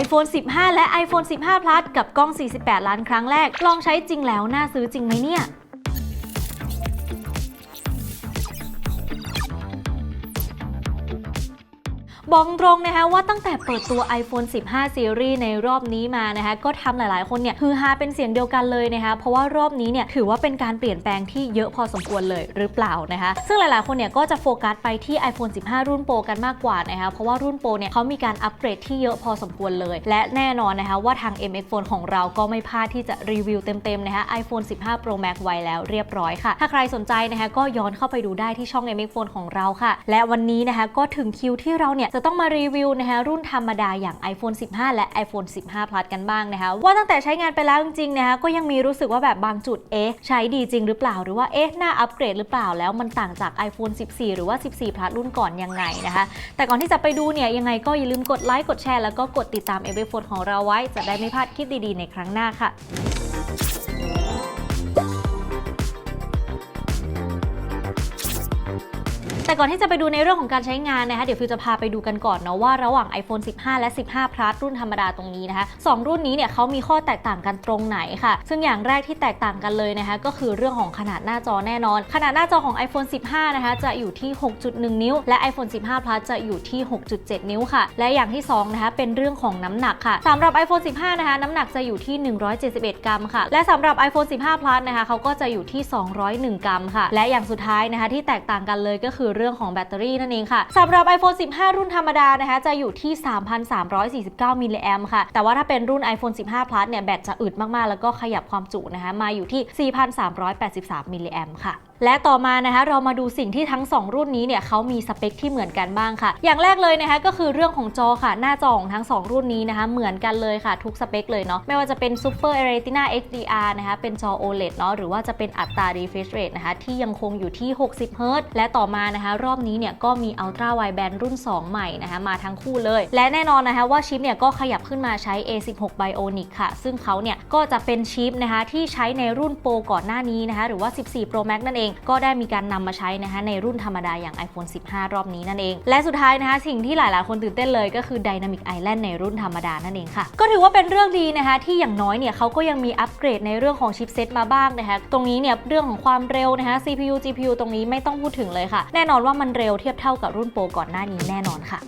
iPhone 15 และ iPhone 15 Plus กับกล้อง 48 ล้านครั้งแรก ลองใช้จริงแล้วน่าซื้อจริงไหมเนี่ย บอกตรงนะคะว่าตั้งแต่เปิดตัว iPhone 15 Series ในรอบนี้มานะคะก็ทำหลายๆ คนเนี่ยฮือฮาเป็นเสียงเดียวกันเลยนะคะเพราะว่ารอบนี้เนี่ยถือว่าเป็นการเปลี่ยนแปลงที่เยอะพอสมควรเลยหรือเปล่านะคะซึ่งหลายๆ คนเนี่ยก็จะโฟกัสไปที่ iPhone 15 รุ่นโปรกันมากกว่านะคะเพราะว่ารุ่นโปรเนี่ยเขามีการอัปเกรดที่เยอะพอสมควรเลย และแน่นอนนะคะว่าทาง MX Phone ของเราก็ไม่พลาดที่จะรีวิวเต็มๆนะคะ iPhone 15 Pro Max ไว้แล้วเรียบร้อยค่ะ ถ้าใครสนใจนะคะก็ย้อนเข้าไปดูได้ที่ช่อง MX Phone ของเราค่ะ และวันนี้นะคะก็ถึงคิวที่เราเนี่ยจะต้องมารีวิวนะคะรุ่นธรรมดาอย่าง iPhone 15 และ iPhone 15 Plus กันบ้างนะคะว่าตั้งแต่ใช้งานไปแล้วจริงๆนะคะก็ยังมีรู้สึกว่าแบบบางจุดเอ๊ะใช้ดีจริงหรือเปล่า หรือว่าเอ๊ะน่าอัปเกรดหรือเปล่าแล้วมันต่างจาก iPhone 14 หรือว่า 14 Plus รุ่นก่อนยังไงนะคะ แต่ก่อนที่จะไปดูเนี่ยยังไงก็อย่าลืมกดไลค์กดแชร์แล้วก็กดติดตาม MX Phone ของเราไว้จะได้ไม่พลาดคลิปดีๆในครั้งหน้าค่ะ แต่ก่อนที่จะไปดูในเรื่องของการใช้งานนะคะ เดี๋ยวฟิวจะพาไปดูกันก่อนเนาะว่าระหว่าง iPhone 15 และ 15 Plus รุ่นธรรมดาตรงนี้นะคะสองรุ่นนี้เนี่ยเขามีข้อแตกต่างกันตรงไหนค่ะ ซึ่งอย่างแรกที่แตกต่างกันเลยนะคะ ก็คือเรื่องของขนาดหน้าจอแน่นอน ขนาดหน้าจอของ iPhone 15 นะคะ จะอยู่ที่ 6.1 นิ้ว และ iPhone 15 Plus จะอยู่ที่ 6.7 นิ้วค่ะ และอย่างที่สองนะคะเป็นเรื่องของน้ำหนักค่ะสำหรับ iPhone 15 นะคะน้ำหนักจะอยู่ที่ 171 กรัมค่ะ และสำหรับ iPhone 15 Plus นะคะเขาก็จะอยู่ที่ 201 กรัมค่ะ และอย่างสุดท้ายนะคะที่แตกต่างกันเลยก็คือเรื่องของแบตเตอรี่นั่นเองค่ะสำหรับ iPhone 15 รุ่นธรรมดานะคะจะอยู่ที่ 3,349 มิลลิแอมค่ะ แต่ว่าถ้าเป็นรุ่น iPhone 15 Plus เนี่ยแบตจะอึดมากๆ แล้วก็ขยับความจุนะคะมาอยู่ที่ 4,383 มิลลิแอมค่ะและต่อมานะคะเรามาดูสิ่งที่ทั้ง 2 รุ่นนี้เนี่ยเขามีสเปคที่เหมือนกันบ้างค่ะ อย่างแรกเลยนะคะก็คือเรื่องของจอค่ะ หน้าจอของทั้ง 2 รุ่นนี้นะคะเหมือนกันเลยค่ะ ทุกสเปคเลยเนาะไม่ว่าจะเป็น Super Retina XDR นะคะเป็นจอ OLED เนาะหรือว่าจะเป็นอัตรา refresh rate นะคะที่ยังคงอยู่ที่ 60 Hz และต่อมานะคะรอบนี้เนี่ยก็มี Ultra Wideband รุ่น 2 ใหม่นะคะมาทั้งคู่เลย และแน่นอนนะคะว่าชิปเนี่ยก็ขยับขึ้นมาใช้ A16 Bionic ค่ะ ซึ่งเขาเนี่ยก็จะเป็นชิปนะคะที่ใช้ในรุ่นโปรก่อนหน้านี้นะคะหรือว่า 14 Pro Max นั่นเองก็ได้มีการนำมาใช้นะคะในรุ่นธรรมดาอย่าง iPhone 15 รอบนี้นั่นเอง และสุดท้ายนะคะสิ่งที่หลาย ๆ คนตื่นเต้นเลยก็คือ Dynamic Island ในรุ่นธรรมดานั่นเองค่ะ ก็ถือว่าเป็นเรื่องดีนะคะที่อย่างน้อยเนี่ยเขาก็ยังมีอัปเกรดในเรื่องของชิปเซตมาบ้างนะคะตรงนี้เนี่ยเรื่องของความเร็วนะคะ CPU GPU ตรงนี้ไม่ต้องพูดถึงเลยค่ะ แน่นอนว่ามันเร็วเทียบเท่ากับรุ่นโปรก่อนหน้านี้แน่นอนค่ะ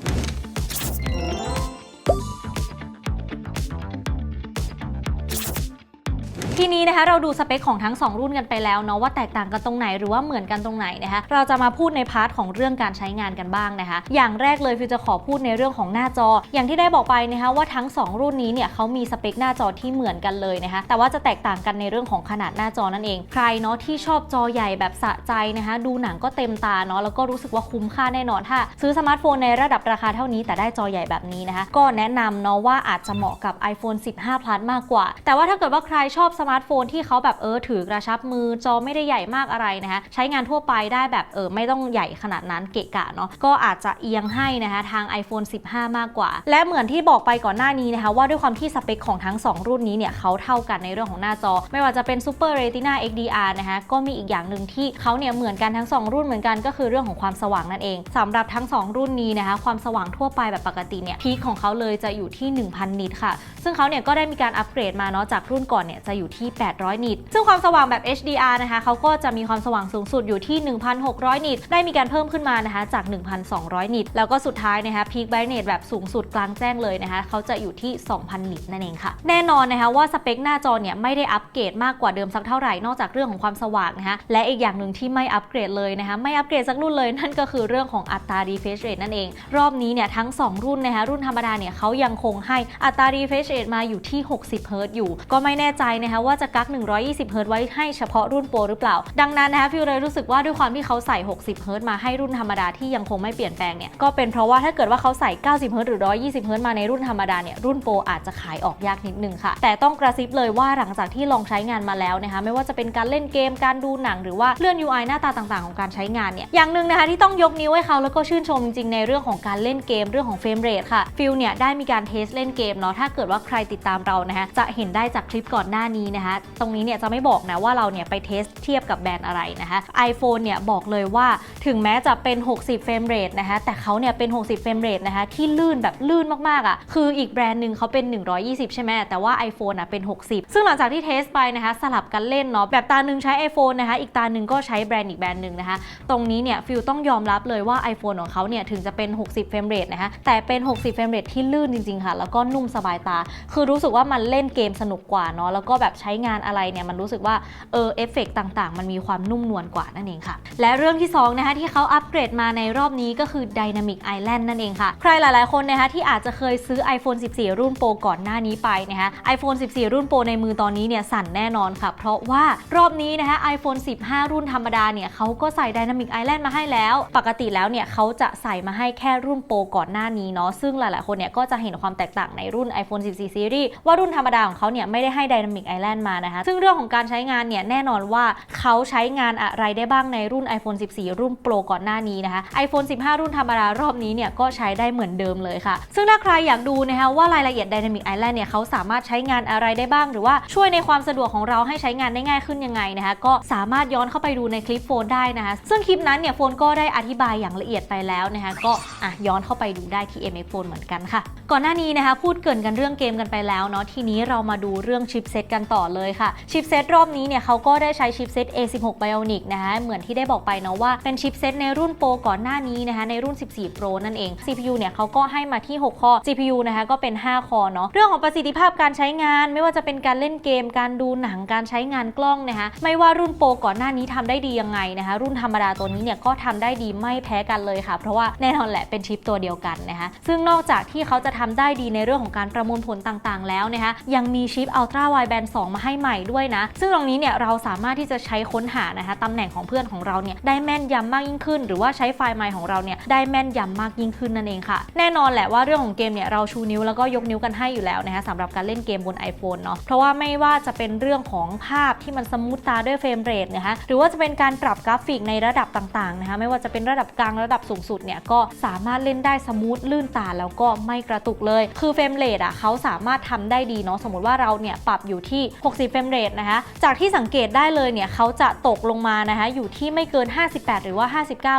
ทีนี้นะคะเราดูสเปคของทั้ง 2 รุ่นกันไปแล้วเนาะว่าแตกต่างกันตรงไหนหรือว่าเหมือนกันตรงไหนนะคะเราจะมาพูดในพาร์ทของเรื่องการใช้งานกันบ้างนะคะ อย่างแรกเลยฟิวจะขอพูดในเรื่องของหน้าจอ อย่างที่ได้บอกไปนะคะว่าทั้ง 2 รุ่นนี้เนี่ยเขามีสเปคหน้าจอที่เหมือนกันเลยนะคะแต่ว่าจะแตกต่างกันในเรื่องของขนาดหน้าจอนั่นเอง ใครเนาะที่ชอบจอใหญ่แบบสะใจนะคะดูหนังก็เต็มตาเนาะแล้วก็รู้สึกว่าคุ้มค่าแน่นอนถ้าซื้อสมาร์ทโฟนในระดับราคาเท่านี้แต่ได้จอใหญ่แบบนี้นะคะก็แนะนำเนาะว่าอาจจะเหมาะกับ iPhone 15 Plus มากกว่า แต่ว่าถ้าเกิดว่าใครชอบสมาร์ทโฟนที่เขาแบบเออถือกระชับมือจอไม่ได้ใหญ่มากอะไรนะคะใช้งานทั่วไปได้แบบเออไม่ต้องใหญ่ขนาดนั้นเกะกะเนาะก็อาจจะเอียงให้นะคะทาง iPhone 15 มากกว่า และเหมือนที่บอกไปก่อนหน้านี้นะคะว่าด้วยความที่สเปคของทั้ง 2 รุ่นนี้เนี่ยเขาเท่ากันในเรื่องของหน้าจอ ไม่ว่าจะเป็น Super Retina XDR นะคะก็มีอีกอย่างหนึ่งที่เขาเนี่ยเหมือนกันทั้ง 2 รุ่นเหมือนกันก็คือเรื่องของความสว่างนั่นเองสำหรับทั้ง 2 รุ่นนี้นะคะความสว่างทั่วไปแบบปกติเนี่ยพีคของเขาเลยจะอยู่ที่ 1,000 นิตค่ะ ซึ่งเขาเนี่ยก็ได้มีการอัปเกรดมาเนาะจากรุ่นก่อนเนี่ยจะอยู่ที่ 800 นิต ซึ่งความสว่างแบบ HDR นะคะเขาก็จะมีความสว่างสูงสุดอยู่ที่ 1,600 นิต ได้มีการเพิ่มขึ้นมานะคะจาก 1,200 นิต แล้วก็สุดท้ายนะคะพีคไบรท์เนตแบบสูงสุดกลางแจ้งเลยนะคะเขาจะอยู่ที่ 2,000 นิตนั่นเองค่ะ แน่นอนนะคะว่าสเปคหน้าจอเนี่ยไม่ได้อัปเกรดมากกว่าเดิมสักเท่าไหร่นอกจากเรื่องของความสว่างนะคะและอีกอย่างหนึ่งที่ไม่อัปเกรดเลยนะคะไม่อัปเกรดสักรุ่นเลยนั่นก็คือเรื่องของอัตรา refresh rate นั่นเอง รอบนี้เนี่ยทั้ง 2 รุ่นนะคะรุ่นธรรมดาเนี่ยเขายังคงให้อัตรา refresh rate มาอยู่ที่ 60 Hz อยู่ ก็ไม่แน่ใจนะคะว่าว่าจะกัก 120 Hz ไว้ให้เฉพาะรุ่นโปรหรือเปล่า ดังนั้นนะคะฟิวเลยรู้สึกว่าด้วยความที่เขาใส่ 60 Hz มาให้รุ่นธรรมดาที่ยังคงไม่เปลี่ยนแปลงเนี่ยก็เป็นเพราะว่าถ้าเกิดว่าเขาใส่ 90 Hz หรือ 120 Hz มาในรุ่นธรรมดาเนี่ยรุ่นโปรอาจจะขายออกยากนิดนึงค่ะ แต่ต้องกระซิบเลยว่าหลังจากที่ลองใช้งานมาแล้วนะคะไม่ว่าจะเป็นการเล่นเกมการดูหนัง หรือว่าเลื่อน UI หน้าตาต่างๆ ของการใช้งานเนี่ยอย่างหนึ่งนะคะที่ต้องยกนิ้วให้เขาแล้วก็ชื่นชมจริงๆในเรื่องของการเล่นเกมเรื่องของเฟรมเรทค่ะฟิลเนี่ยได้มีการเทสเล่นเกมเนาะถ้าเกิดว่าใครติดตามเรานะคะจะเห็นได้จากคลิปก่อนหน้านี้นี้นะคะ ตรงนี้เนี่ยจะไม่บอกนะว่าเราเนี่ยไปเทสเทียบกับแบรนด์อะไรนะคะ iPhone เนี่ยบอกเลยว่าถึงแม้จะเป็น 60 เฟรมเรทนะคะ แต่เขาเนี่ยเป็น 60 เฟรมเรทนะคะ ที่ลื่นแบบลื่นมากๆอะ่ะ คืออีกแบรนด์หนึ่งเขาเป็น 120 ใช่ไหม แต่ว่า iPhone อะเป็น 60 ซึ่งหลังจากที่เทสไปนะคะ สลับกันเล่นเนาะ แบบตาหนึ่งใช้ iPhone นะคะ อีกตาหนึ่งก็ใช้แบรนด์อีกแบรนด์หนึ่งนะคะ ตรงนี้เนี่ยฟิลต้องยอมรับเลยว่า iPhone ของเขาเนี่ยถึงจะเป็น 60 เฟรมเรทนะคะ แต่เป็น 60 เฟรมเรทที่ลื่นจริงๆค่ะ แล้วก็นุ่มสบายตา คือรู้สึกว่ามันเล่นเกมสนุกกว่าเนาะ แล้วก็แบบใช้งานอะไรเนี่ยมันรู้สึกว่าเออเอฟเฟกต่างๆ มันมีความนุ่มนวลกว่านั่นเองค่ะ และเรื่องที่สองนะคะที่เขาอัปเกรดมาในรอบนี้ก็คือ Dynamic Island นั่นเองค่ะ ใครหลายๆคนนะคะที่อาจจะเคยซื้อ iPhone 14 รุ่นโปรก่อนหน้านี้ไปนะคะ iPhone 14 รุ่นโปรในมือตอนนี้เนี่ยสั่นแน่นอนค่ะ เพราะว่ารอบนี้นะคะ iPhone 15 รุ่นธรรมดาเนี่ยเขาก็ใส่ Dynamic Island มาให้แล้ว ปกติแล้วเนี่ยเขาจะใส่มาให้แค่รุ่นโปรก่อนหน้านี้เนาะซึ่งหลายๆคนเนี่ยก็จะเห็นความแตกต่างในรุ่น iPhone 14 Series ว่ารุ่นธรรมดาของเขาเนี่ยไม่ได้ให้ Dynamic Island มานะคะซึ่งเรื่องของการใช้งานเนี่ยแน่นอนว่าเขาใช้งานอะไรได้บ้างในรุ่น iPhone 14 รุ่นโปรก่อนหน้านี้นะคะ iPhone 15 รุ่นธรรมดารอบนี้เนี่ยก็ใช้ได้เหมือนเดิมเลยค่ะ ซึ่งถ้าใครอยากดูนะคะว่ารายละเอียด Dynamic Island เนี่ยเขาสามารถใช้งานอะไรได้บ้าง หรือว่าช่วยในความสะดวกของเราให้ใช้งานได้ง่ายขึ้นยังไงนะคะก็สามารถย้อนเข้าไปดูในคลิปโฟนได้นะคะซึ่งคลิปนั้นเนี่ยโฟนก็ได้อธิบายอย่างละเอียดไปแล้วนะคะก็อะย้อนเข้าไปดูได้ที่ MX Phone เหมือนกันค่ะ ก่อนหน้านี้นะคะพูดเกินกันเรื่องเกมกันไปแล้วเนาะทีนี้เรามาดูเรื่องชิปเซตกันต่อเลยค่ะ ชิปเซตรอบนี้เนี่ยเขาก็ได้ใช้ชิปเซต A16 Bionic นะคะเหมือนที่ได้บอกไปเนาะว่าเป็นชิปเซตในรุ่นโปรก่อนหน้านี้นะคะในรุ่น 14 Pro นั่นเอง CPU เนี่ยเขาก็ให้มาที่ 6 คอ GPU นะคะก็เป็น 5 คอเนาะเรื่องของประสิทธิภาพการใช้งาน ไม่ว่าจะเป็นการเล่นเกม การดูหนังการใช้งานกล้องนะคะไม่ว่ารุ่นโปรก่อนหน้านี้ทำได้ดียังไงนะคะรุ่นธรรมดาตัวนี้เนี่ยก็ทำได้ดีไม่แพ้กันเลยค่ะ เพราะว่าแน่นอนแหละเป็นชิปตัวเดียวกันนะคะซึ่งนอกจากที่เขาจะทำได้ดีในเรื่องของการประมวลผลต่างๆ แล้วนะคะยังมีชิป Ultra Wideband 2มาให้ใหม่ด้วยนะ ซึ่งตรงนี้เนี่ยเราสามารถที่จะใช้ค้นหานะคะตำแหน่งของเพื่อนของเราเนี่ยได้แม่นยำมากยิ่งขึ้น หรือว่าใช้ไฟล์ไมล์ของเราเนี่ยได้แม่นยำมากยิ่งขึ้นนั่นเองค่ะ แน่นอนแหละว่าเรื่องของเกมเนี่ยเราชูนิ้วแล้วก็ยกนิ้วกันให้อยู่แล้วนะคะสำหรับการเล่นเกมบน iPhone เนาะเพราะว่าไม่ว่าจะเป็นเรื่องของภาพที่มันสมูทตาด้วยเฟรมเรทนะคะหรือว่าจะเป็นการปรับกราฟิกในระดับต่างๆนะคะไม่ว่าจะเป็นระดับกลางระดับสูงสุดเนี่ยก็สามารถเล่นได้สมูทลื่นตาแล้วก็ไม่กระตุกเลย คือเฟรมเรทอะเขาสามารถทำได้ดีเนาะสมมติว่าเราเนี่ยปรับอยู่ที่60 เฟรมเรทนะคะ จากที่สังเกตได้เลยเนี่ยเขาจะตกลงมานะคะอยู่ที่ไม่เกิน 58 หรือว่า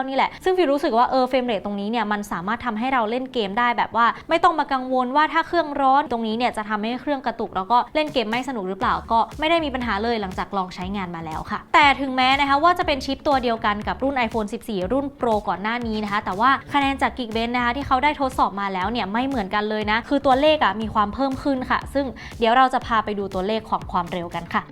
59 นี่แหละ ซึ่งฟิวรู้สึกว่าเออเฟรมเรทตรงนี้เนี่ยมันสามารถทำให้เราเล่นเกมได้แบบว่า ไม่ต้องมากังวลว่าถ้าเครื่องร้อนตรงนี้เนี่ยจะทำให้เครื่องกระตุก แล้วก็เล่นเกมไม่สนุกหรือเปล่าก็ไม่ได้มีปัญหาเลยหลังจากลองใช้งานมาแล้วค่ะ แต่ถึงแม้นะคะว่าจะเป็นชิปตัวเดียวกันกับรุ่น iPhone 14 รุ่น Pro ก่อนหน้านี้นะคะ แต่ว่าคะแนนจาก Geekbench นะคะที่เขาได้ทดสอบมาแล้วเนี่ยไม่เหมือนกันเลยนะคือตัวเลขอะมีความเพิ่มขึ้นค่ะ ซึ่งเดี๋ยวเราจะพาไปดูตัวเลขของความเร็วกันค่ะ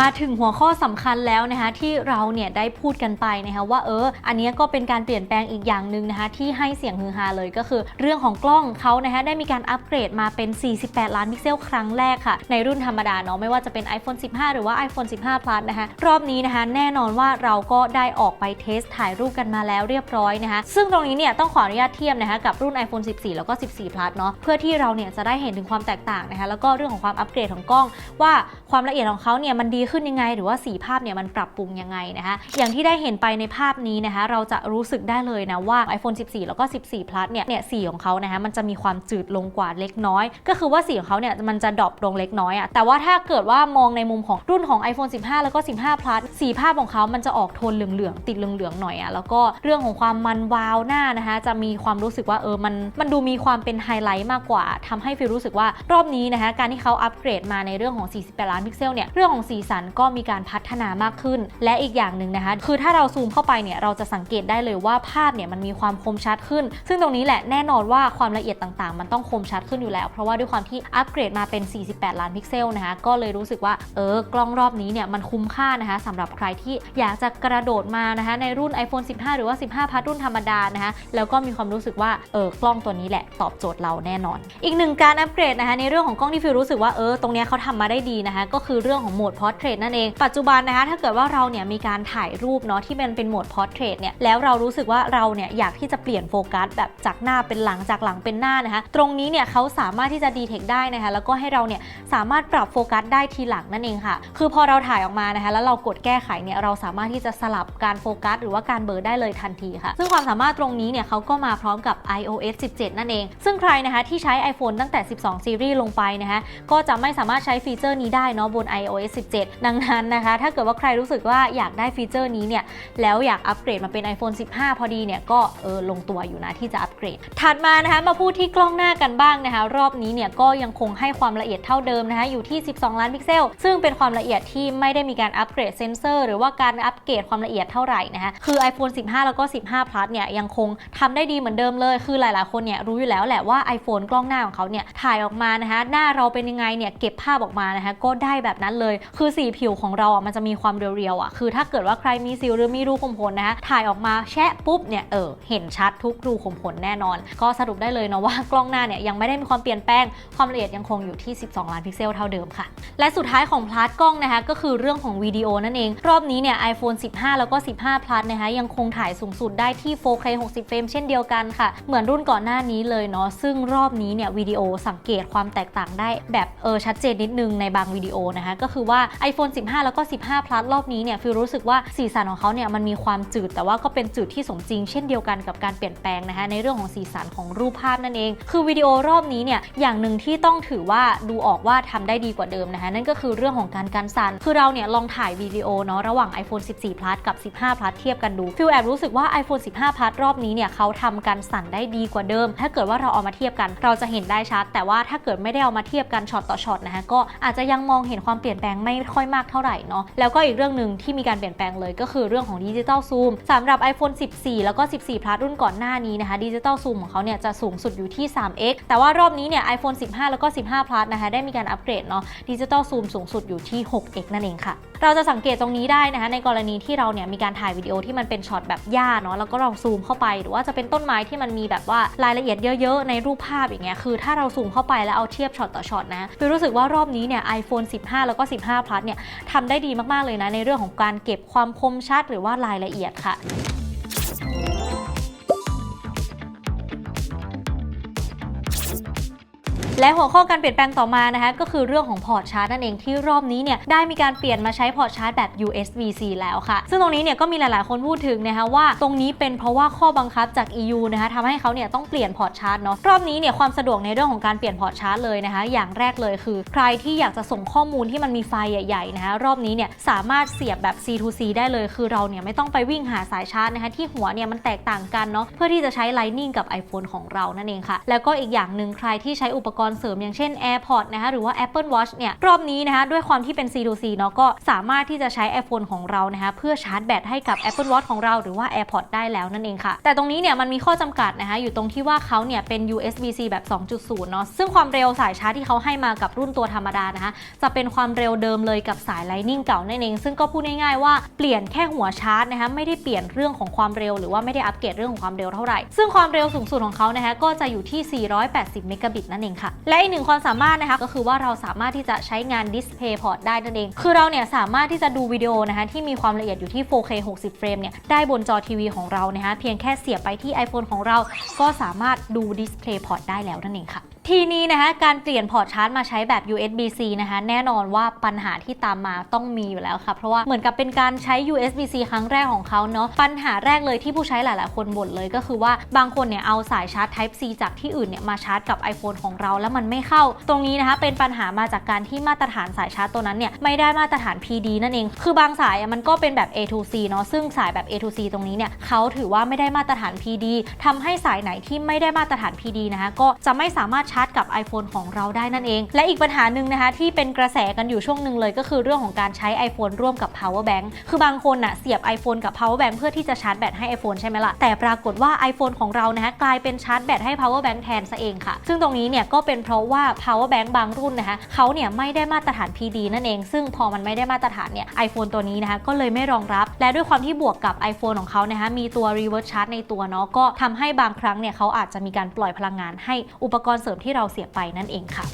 มาถึงหัวข้อสำคัญแล้วนะคะที่เราเนี่ยได้พูดกันไปนะคะว่าเออ อันนี้ก็เป็นการเปลี่ยนแปลงอีกอย่างหนึ่งนะคะที่ให้เสียงฮือฮาเลยก็คือ เรื่องของกล้องเขานะคะได้มีการอัปเกรดมาเป็น 48 ล้านพิกเซลครั้งแรกค่ะ ในรุ่นธรรมดาเนาะไม่ว่าจะเป็น iPhone 15 หรือว่า iPhone 15 Plus นะคะรอบนี้นะคะแน่นอนว่าเราก็ได้ออกไปเทสถ่ายรูปกันมาแล้วเรียบร้อยนะคะซึ่งตรงนี้เนี่ยต้องขออนุญาตเทียบนะคะกับรุ่น iPhone 14 แล้วก็ 14 Plus เนาะเพื่อที่เราเนี่ยจะได้เห็นถึงความแตกต่างนะคะแล้วก็เรื่องของความอัปเกรดของกล้อง ว่าความละเอียดของเขาเนี่ยมันดีขึ้นยังไง หรือว่าสีภาพเนี่ยมันปรับปรุงยังไงนะคะอย่างที่ได้เห็นไปในภาพนี้นะคะเราจะรู้สึกได้เลยนะว่า iPhone 14 แล้วก็ 14 Plus เนี่ยเนี่ยสีของเขานะคะมันจะมีความจืดลงกว่าเล็กน้อย ก็คือว่าสีของเขาเนี่ยมันจะดรอปลงเล็กน้อยอะแต่ว่าถ้าเกิดว่ามองในมุมของรุ่นของ iPhone 15 แล้วก็ 15 Plus สีภาพของเขามันจะออกโทนเหลืองๆติดเหลืองๆหน่อยอะแล้วก็เรื่องของความมันวาวหน้านะคะจะมีความรู้สึกว่าเออมันมันดูมีความเป็นไฮไลท์มากกว่าทำให้ฟิลรู้สึกว่ารอบนี้นะคะการที่เขาอัปเกรดมาในเรื่องของ 48 ล้านพิกเซลเนี่ยเรื่องของสีสันก็มีการพัฒนามากขึ้น และอีกอย่างหนึ่งนะคะ คือถ้าเราซูมเข้าไปเนี่ยเราจะสังเกตได้เลยว่าภาพเนี่ยมันมีความคมชัดขึ้น ซึ่งตรงนี้แหละแน่นอนว่าความละเอียดต่างๆ มันต้องคมชัดขึ้นอยู่แล้ว เพราะว่าด้วยความที่อัปเกรดมาเป็น 48 ล้านพิกเซลนะคะก็เลยรู้สึกว่าเออกล้องรอบนี้เนี่ยมันคุ้มค่านะคะสำหรับใครที่อยากจะกระโดดมานะคะในรุ่น iPhone 15 หรือว่า 15พัทรุ่นธรรมดานะคะแล้วก็มีความรู้สึกว่าเออกล้องตัวนี้แหละตอบโจทย์เราแน่นอน อีกหนึ่งการอัปเกรดนะคะในเรื่องของกล้องที่ฟิลรู้สึกว่าเออตรงนี้เขาทำมาได้ดีนะคะก็คือเรื่องของโหมดพอร์เทรตนั่นเอง ปัจจุบันนะคะถ้าเกิดว่าเราเนี่ยมีการถ่ายรูปเนาะที่มันเป็นโหมด Portrait เนี่ยแล้วเรารู้สึกว่าเราเนี่ยอยากที่จะเปลี่ยนโฟกัสแบบจากหน้าเป็นหลังจากหลังเป็นหน้านะคะตรงนี้เนี่ยเขาสามารถที่จะดีเทคได้นะคะแล้วก็ให้เราเนี่ยสามารถปรับโฟกัสได้ทีหลังนั่นเองค่ะ คือพอเราถ่ายออกมานะคะแล้วเรากดแก้ไขเนี่ยเราสามารถที่จะสลับการโฟกัส หรือว่าการเบลอได้เลยทันทีค่ะ ซึ่งความสามารถตรงนี้เนี่ยเขาก็มาพร้อมกับ iOS 17 นั่นเอง ซึ่งใครนะคะที่ใช้ iPhone ตั้งแต่ 12 ซีรีส์ลงไปนะคะก็จะไม่สามารถใช้ฟีเจอร์นี้ได้เนาะบน iOS 17ดังนั้นนะคะ ถ้าเกิดว่าใครรู้สึกว่าอยากได้ฟีเจอร์นี้เนี่ย แล้วอยากอัปเกรดมาเป็น iPhone 15 พอดีเนี่ย ก็เออลงตัวอยู่นะที่จะอัปเกรด ถัดมานะคะ มาพูดที่กล้องหน้ากันบ้างนะคะ รอบนี้เนี่ยก็ยังคงให้ความละเอียดเท่าเดิมนะคะ อยู่ที่ 12 ล้านพิกเซล ซึ่งเป็นความละเอียดที่ไม่ได้มีการอัปเกรดเซนเซอร์หรือว่าการอัปเกรดความละเอียดเท่าไหร่นะคะ คือ iPhone 15 แล้วก็ 15 Plus เนี่ยยังคงทำได้ดีเหมือนเดิมเลย คือหลายๆ คนเนี่ยรู้อยู่แล้วแหละว่า iPhone กล้องหน้าของเขาเนี่ยถ่ายออกมานะคะ หน้าเราเป็นยังไงเนี่ยเก็บภาพออกมานะคะก็ได้แบบนั้นเลยคือสีผิวของเราอะมันจะมีความเรียวๆอะคือถ้าเกิดว่าใครมีสิวหรือมีรูขุมขนนะคะถ่ายออกมาแชะปุ๊บเนี่ยเออเห็นชัดทุกรูขุมขนแน่นอน ก็สรุปได้เลยเนาะว่ากล้องหน้าเนี่ยยังไม่ได้มีความเปลี่ยนแปลงความละเอียดยังคงอยู่ที่ 12 ล้านพิกเซลเท่าเดิมค่ะ และสุดท้ายของพลาสกล้องนะคะก็คือเรื่องของวิดีโอนั่นเอง รอบนี้เนี่ย iPhone 15 แล้วก็ 15 Plus นะคะยังคงถ่ายสูงสุดได้ที่ 4K 60 เฟรมเช่นเดียวกันค่ะ เหมือนรุ่นก่อนหน้านี้เลยเนาะซึ่งรอบนี้เนี่ยวิดีโอสังเกตความแตกต่างได้แบบเออชัดเจนนิดนึงในบางวิดีโอนะคะก็คือว่า iPhone 15 แล้วก็ 15 Plus รอบนี้เนี่ยฟิลรู้สึกว่าสีสันของเขาเนี่ยมันมีความจืด แต่ว่าก็เป็นจืดที่สมจริง เช่นเดียวกันกับการเปลี่ยนแปลงนะคะในเรื่องของสีสันของรูปภาพนั่นเอง คือวิดีโอรอบนี้เนี่ยอย่างหนึ่งที่ต้องถือว่าดูออกว่าทำได้ดีกว่าเดิมนะคะนั่นก็คือเรื่องของการกันสั่นคือเราเนี่ยลองถ่ายวิดีโอเนาะระหว่าง iPhone 14 Plus กับ 15 Plus เทียบกันดูฟิลแอบรู้สึกว่า iPhone 15 Plus รอบนี้เนี่ยเขาทำการสั่นได้ดีกว่าเดิม ถ้าเกิดว่าเราเอามาเทียบกัน เราจะเห็นได้ชัด แต่ว่าถ้าเกิดไม่ได้เอามาเทียบกันช็อตต่อช็อตนะคะก็อาจจะยังมองเห็นความเปลี่ยนแปลงไม่ค่อยมากเท่าไหร่เนาะแล้วก็อีกเรื่องหนึ่งที่มีการเปลี่ยนแปลงเลยก็คือเรื่องของดิจิตอลซูมสำหรับ iPhone 14 แล้วก็ 14 Plus รุ่นก่อนหน้านี้นะคะดิจิตอลซูมของเขาเนี่ยจะสูงสุดอยู่ที่ 3x แต่ว่ารอบนี้เนี่ย iPhone 15 แล้วก็ 15 Plus นะคะได้มีการอัปเกรดเนาะดิจิตอลซูมสูงสุดอยู่ที่ 6x นั่นเองค่ะเราจะสังเกตตรงนี้ได้นะคะในกรณีที่เราเนี่ยมีการถ่ายวิดีโอที่มันเป็นช็อตแบบหญ้าเนาะแล้วก็เราซูมเข้าไป หรือว่าจะเป็นต้นไม้ที่มันมีแบบว่ารายละเอียดเยอะๆ ในรูปภาพอย่างเงี้ยคือถ้าเราซูมเข้าไปแล้วเอาเทียบช็อตต่อช็อตนะฟิลรู้สึกว่ารอบนี้เนี่ย iPhone 15 แล้วก็ 15 Plus เนี่ยทำได้ดีมากๆเลยนะในเรื่องของการเก็บความคมชัดหรือว่ารายละเอียดค่ะ และหัวข้อการเปลี่ยนแปลงต่อมานะคะก็คือเรื่องของพอร์ตชาร์จนั่นเองที่รอบนี้เนี่ยได้มีการเปลี่ยนมาใช้พอร์ตชาร์จแบบ USB-C แล้วค่ะ ซึ่งตรงนี้เนี่ยก็มีหลายๆ คนพูดถึงนะคะว่าตรงนี้เป็นเพราะว่าข้อบังคับจาก EU นะคะทำให้เขาเนี่ยต้องเปลี่ยนพอร์ตชาร์จเนาะรอบนี้เนี่ยความสะดวกในเรื่องของการเปลี่ยนพอร์ตชาร์จเลยนะคะ อย่างแรกเลยคือ ใครที่อยากจะส่งข้อมูลที่มันมีไฟล์ใหญ่ๆนะคะรอบนี้เนี่ยสามารถเสียบแบบ C to C ได้เลย คือเราเนี่ยไม่ต้องไปวิ่งหาสายชาร์จนะคะที่หัวเนี่ยมันแตกต่างกันเนาะเพื่อที่จะใช้ Lightning กับ iPhone ของเรานั่นเองค่ะแล้วก็อีกอย่างหนึ่งใครที่ใช้อุปกรณ์เสริมอย่างเช่น AirPods นะคะหรือว่า Apple Watch เนี่ยรอบนี้นะคะด้วยความที่เป็น C2C เนาะก็สามารถที่จะใช้ iPhone ของเรานะคะเพื่อชาร์จแบตให้กับ Apple Watch ของเราหรือว่า AirPods ได้แล้วนั่นเองค่ะ แต่ตรงนี้เนี่ยมันมีข้อจำกัดนะคะอยู่ตรงที่ว่าเขาเนี่ยเป็น USB-C แบบ 2.0 เนาะซึ่งความเร็วสายชาร์จที่เขาให้มากับรุ่นตัวธรรมดานะคะจะเป็นความเร็วเดิมเลยกับสาย Lightning เก่านั่นเอง ซึ่งก็พูดง่ายๆว่าเปลี่ยนแค่หัวชาร์จนะคะไม่ได้เปลี่ยนเรื่องของความเร็ว หรือว่าไม่ได้อัปเกรดเรื่องของความเร็วเท่าไหร่ซึ่งความเร็วสูงสุดของเขานะคะก็จะอยู่ที่ 480 เมกะบิตนั่นเองค่ะและอีกหนึ่งความสามารถนะคะก็คือว่าเราสามารถที่จะใช้งาน Display Port ได้นั่นเอง คือเราเนี่ยสามารถที่จะดูวิดีโอนะคะที่มีความละเอียดอยู่ที่ 4K 60 เฟรมเนี่ยได้บนจอทีวีของเรานะคะเพียงแค่เสียบไปที่ iPhone ของเรา ก็สามารถดู Display Port ได้แล้วนั่นเองค่ะ ทีนี้นะคะการเปลี่ยนพอร์ตชาร์จมาใช้แบบ USB-C นะคะแน่นอนว่าปัญหาที่ตามมาต้องมีอยู่แล้วค่ะเพราะว่าเหมือนกับเป็นการใช้ USB-C ครั้งแรกของเขาเนาะปัญหาแรกเลยที่ผู้ใช้หลาย ๆ คนบ่นเลยก็คือว่าบางคนเนี่ยเอาสายชาร์จ Type C จากที่อื่นเนี่ยมาชาร์จกับ iPhone ของเราแล้วมันไม่เข้า ตรงนี้นะคะเป็นปัญหามาจากการที่มาตรฐานสายชาร์จตัวนั้นเนี่ยไม่ได้มาตรฐาน PD นั่นเอง คือบางสายมันก็เป็นแบบ A to C เนาะซึ่งสายแบบ A to C ตรงนี้เนี่ยเขาถือว่าไม่ได้มาตรฐาน PD ทำให้สายไหนที่ไม่ได้มาตรฐาน PD นะคะก็จะไม่สามารถชาร์จกับ iPhone ของเราได้นั่นเอง และอีกปัญหาหนึ่งนะคะที่เป็นกระแสกันอยู่ช่วงหนึ่งเลย ก็คือเรื่องของการใช้ iPhone ร่วมกับ power bank คือบางคนน่ะเสียบ iPhone กับ power bank เพื่อที่จะชาร์จแบตให้ iPhone ใช่ไหมล่ะ แต่ปรากฏว่า iPhone ของเรานะคะกลายเป็นชาร์จแบตให้ power bank แทนซะเองค่ะ ซึ่งตรงนี้เนี่ยก็เป็นเพราะว่า power bank บางรุ่นนะคะเขาเนี่ยไม่ได้มาตรฐาน PD นั่นเอง ซึ่งพอมันไม่ได้มาตรฐานเนี่ย iPhone ตัวนี้นะคะก็เลยไม่รองรับ และด้วยความที่บวกกับ iPhone ของเขานะคะมีตัว reverse charge ในตัวเนาะก็ทำให้บางครั้งเนี่ยเขาอาจจะมีการปล่อยพลังงานให้อุปกรณ์เสริมที่เราเสียไปนั่นเองค่ะ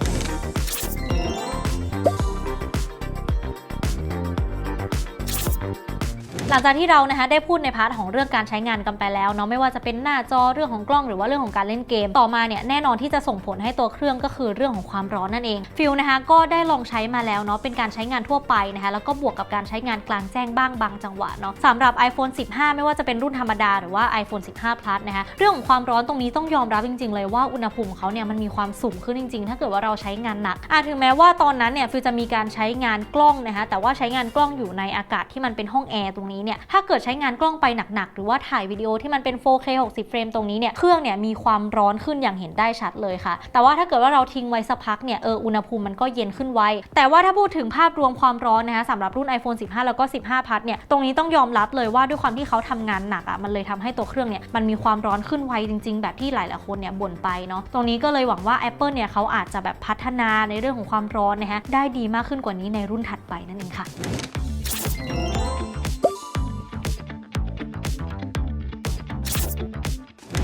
หลังจากที่เรานะคะได้พูดในพาร์ทของเรื่องการใช้งานกันไปแล้วเนาะไม่ว่าจะเป็นหน้าจอเรื่องของกล้องหรือว่าเรื่องของการเล่นเกม ต่อมาเนี่ยแน่นอนที่จะส่งผลให้ตัวเครื่องก็คือเรื่องของความร้อนนั่นเองฟิลนะคะก็ได้ลองใช้มาแล้วเนาะเป็นการใช้งานทั่วไปนะคะแล้วก็บวกกับการใช้งานกลางแจ้งบ้างบางจังหวะเนาะสำหรับ iPhone 15 ไม่ว่าจะเป็นรุ่นธรรมดาหรือว่า iPhone 15 Plus นะคะเรื่องของความร้อนตรงนี้ต้องยอมรับจริง ๆ เลยว่าอุณหภูมิของเขาเนี่ยมันมีความสูงขึ้นจริง ๆ ถ้าเกิดว่าเราใช้งานหนักอาถึงแม้ว่าตอนนั้นเนี่ยฟิลจะมีการใช้งานกล้องนะคะแต่ว่าใช้งานกล้องอยู่ในอากาศที่มันเป็นห้องแอร์ตรงนี้เนี่ยถ้าเกิดใช้งานกล้องไปหนักๆ หรือว่าถ่ายวิดีโอที่มันเป็น 4K 60 เฟรมตรงนี้เนี่ยเครื่องเนี่ยมีความร้อนขึ้นอย่างเห็นได้ชัดเลยค่ะ แต่ว่าถ้าเกิดว่าเราทิ้งไว้สักพักเนี่ยเอออุณหภูมิมันก็เย็นขึ้นไวแต่ว่าถ้าพูดถึงภาพรวมความร้อนนะคะสำหรับรุ่น iPhone 15 แล้วก็ 15พัทเนี่ยตรงนี้ต้องยอมรับเลยว่าด้วยความที่เขาทำงานหนักอะ่ะมันเลยทำให้ตัวเครื่องเนี่ยมันมีความร้อนขึ้นไวจริง ๆ แบบที่หลายๆคนเนี่ยบ่นไปเนาะตรงนี้ก็เลยหวังว่า Apple เนี่ยเขาอาจจะแบบพัฒนาในเรื่องของความร้อนนะคะได้ดีมากขึ้นกว่านี้ในรุ่นถัดไปนั่นเองค่ะ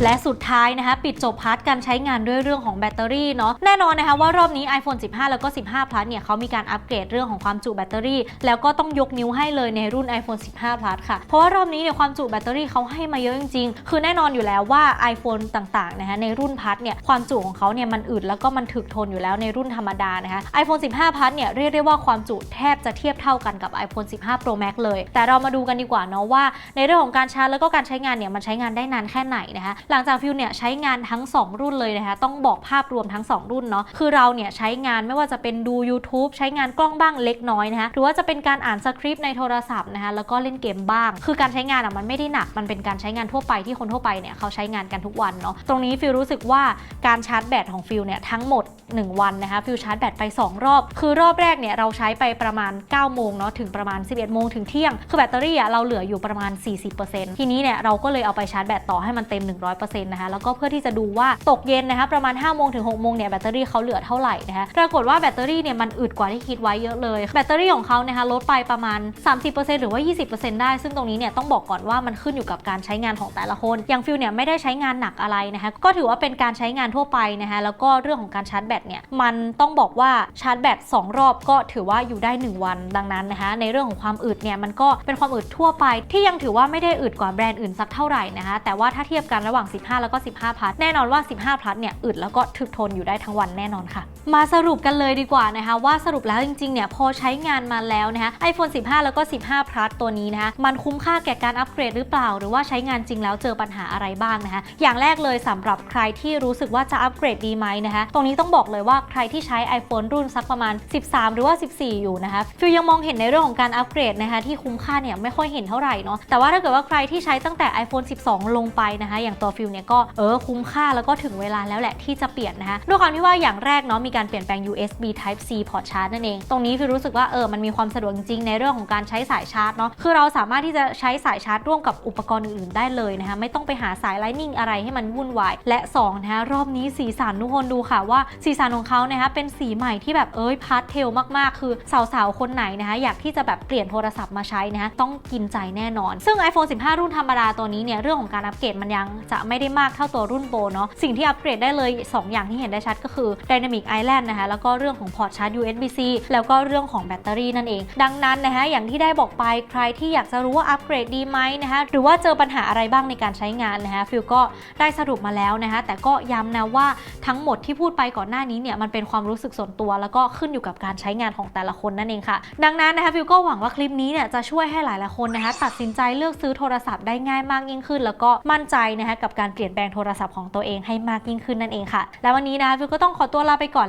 และสุดท้ายนะคะ ปิดจบพาร์ทการใช้งานด้วยเรื่องของแบตเตอรี่เนาะแน่นอนนะคะว่ารอบนี้ iPhone 15 แล้วก็ 15 Plus เนี่ยเขามีการอัปเกรดเรื่องของความจุแบตเตอรี่ แล้วก็ต้องยกนิ้วให้เลยในรุ่น iPhone 15 Plus ค่ะ เพราะว่ารอบนี้เนี่ยความจุแบตเตอรี่เขาให้มาเยอะจริง ๆ คือแน่นอนอยู่แล้วว่า iPhone ต่างๆนะคะในรุ่น Plus เนี่ยความจุของเขาเนี่ยมันอึดแล้วก็มันถึกทนอยู่แล้วในรุ่นธรรมดานะคะ iPhone 15 Plus เนี่ยเรียกได้ว่าความจุแทบจะเทียบเท่ากันกับ iPhone 15 Pro Max เลย แต่เรามาดูกันดีกว่าเนาะว่า ในเรื่องของการชาร์จแล้วก็การใช้งานเนี่ยมันใช้งานได้นานแค่ไหนนะคะหลังจากฟิวเนี่ยใช้งานทั้ง 2 รุ่นเลยนะคะต้องบอกภาพรวมทั้ง 2 รุ่นเนาะคือเราเนี่ยใช้งานไม่ว่าจะเป็นดู YouTube ใช้งานกล้องบ้างเล็กน้อยนะคะหรือว่าจะเป็นการอ่านสคริปต์ในโทรศัพท์นะคะแล้วก็เล่นเกมบ้าง คือการใช้งานอะมันไม่ได้หนักมันเป็นการใช้งานทั่วไปที่คนทั่วไปเนี่ยเขาใช้งานกันทุกวันเนาะตรงนี้ฟิลรู้สึกว่าการชาร์จแบตของฟิลเนี่ยทั้งหมด 1 วันนะคะฟิลชาร์จแบตไป 2 รอบ คือรอบแรกเนี่ยเราใช้ไปประมาณ 9 โมงเนาะถึงประมาณ 11 โมงถึงเที่ยง คือแบตเตอรี่อะเราเหลืออยู่ประมาณ 40%ทีนี้เนี่ยเราก็เลยเอาไปชาร์จแบตต่อให้มันเต็ม100%นะคะแล้วก็เพื่อที่จะดูว่าตกเย็นนะคะประมาณ5โมงถึง6โมงเนี่ยแบตเตอรี่เขาเหลือเท่าไหร่นะคะปรากฏว่าแบตเตอรี่เนี่ยมันอึดกว่าที่คิดไว้เยอะเลยแบตเตอรี่ของเขานะคะลดไปประมาณ 30%หรือว่า 20%ได้ ซึ่งตรงนี้เนี่ยต้องบอกก่อนว่ามันขึ้นอยู่กับการใช้งานของแต่ละคนอย่างฟิลเนี่ยไม่ได้ใช้งานหนักอะไรนะคะก็ถือว่าเป็นการใช้งานทั่วไปนะคะแล้วก็เรื่องของการชาร์จแบตเนี่ยมันต้องบอกว่าชาร์จแบต2 รอบก็ถือว่าอยู่ได้ 1 วันดังนั้นนะคะในเรื่องของความอึดเนี่ยมันก็เป็นความอึดทั่วไป ที่ยังถือว่าไม่ได้อึดกว่าแบรนด์อื่นสักเท่าไหร่นะคะแต่ว่าถ้าเทียบกันระหว่าง15 แล้วก็ 15พัทแน่นอนว่า 15พัทเนี่ยอึดแล้วก็ถึกทนอยู่ได้ทั้งวันแน่นอนค่ะ มาสรุปกันเลยดีกว่านะคะ ว่าสรุปแล้วจริงๆเนี่ยพอใช้งานมาแล้วนะคะ iPhone 15 แล้วก็ 15 Plus ตัวนี้นะคะ มันคุ้มค่าแก่การอัปเกรดหรือเปล่า หรือว่าใช้งานจริงแล้วเจอปัญหาอะไรบ้างนะคะ อย่างแรกเลยสำหรับใครที่รู้สึกว่าจะอัปเกรดดีไหมนะคะ ตรงนี้ต้องบอกเลยว่าใครที่ใช้ iPhone รุ่นสักประมาณ 13 หรือว่า 14 อยู่นะคะฟิวยังมองเห็นในเรื่องของการอัปเกรดนะคะที่คุ้มค่าเนี่ยไม่ค่อยเห็นเท่าไหร่เนาะแต่ว่าถ้าเกิดว่าใครที่ใช้ตั้งแต่ iPhone 12 ลงไปนะคะ อย่างตัวฟิวเนี่ยก็เออคุ้มค่าแล้วก็ถึงเวลาแล้วแหละที่จะเปลี่ยนนะคะด้วยความที่ว่าอย่างแรกเนาะมีการเปลี่ยนแปลง USB Type C port charge นั่นเอง ตรงนี้ฟิวรู้สึกว่าเออมันมีความสะดวกจริงๆในเรื่องของการใช้สายชาร์จเนาะ คือเราสามารถที่จะใช้สายชาร์จร่วมกับอุปกรณ์อื่นๆได้เลยนะคะไม่ต้องไปหาสายไลนิ่งอะไรให้มันวุ่นวาย และ2นะคะรอบนี้สีสันทุกคนดูค่ะว่าสีสันของเขานะคะเป็นสีใหม่ที่แบบเอ้ยพาสเทลมากๆ คือสาวๆคนไหนนะคะอยากที่จะแบบเปลี่ยนโทรศัพท์มาใช้นะคะต้องกินใจแน่นอน ซึ่ง iPhone 15 รุ่นธรรมดาตัวนี้เนี่ยเรื่องของการอัปเกรดมันยังจะไม่ได้มากเท่าตัวรุ่นโปรเนาะสิ่งที่อัปเกรดได้เลย 2 อย่างที่เห็นได้ชัดก็คือ Dynamic Island นะคะแล้วก็เรื่องของพอร์ตชาร์จ USB-C แล้วก็เรื่องของแบตเตอรี่นั่นเอง ดังนั้นนะคะอย่างที่ได้บอกไปใครที่อยากจะรู้ว่าอัปเกรดดีไหมนะคะหรือว่าเจอปัญหาอะไรบ้างในการใช้งานนะคะฟิลก็ได้สรุปมาแล้วนะคะแต่ก็ย้ำนะว่าทั้งหมดที่พูดไปก่อนหน้านี้เนี่ยมันเป็นความรู้สึกส่วนตัว แล้วก็ขึ้นอยู่กับการใช้งานของแต่ละคนนั่นเองค่ะ ดังนั้นนะคะฟิลก็หวังว่าคลิปนี้เนี่ยจะช่วยให้หลายๆคนนะคะตัดสินใจเลือกซื้อโทรศัพท์ได้ง่ายมากยิ่งขึ้น แล้วก็มั่นใจนะคะกับการเปลี่ยนแปลงโทรศัพท์ของตัวเองให้มากยิ่งขึ้นนั่นเองค่ะ และวันนี้นะคะฟิลก็ต้องขอตัวลาไปก่อน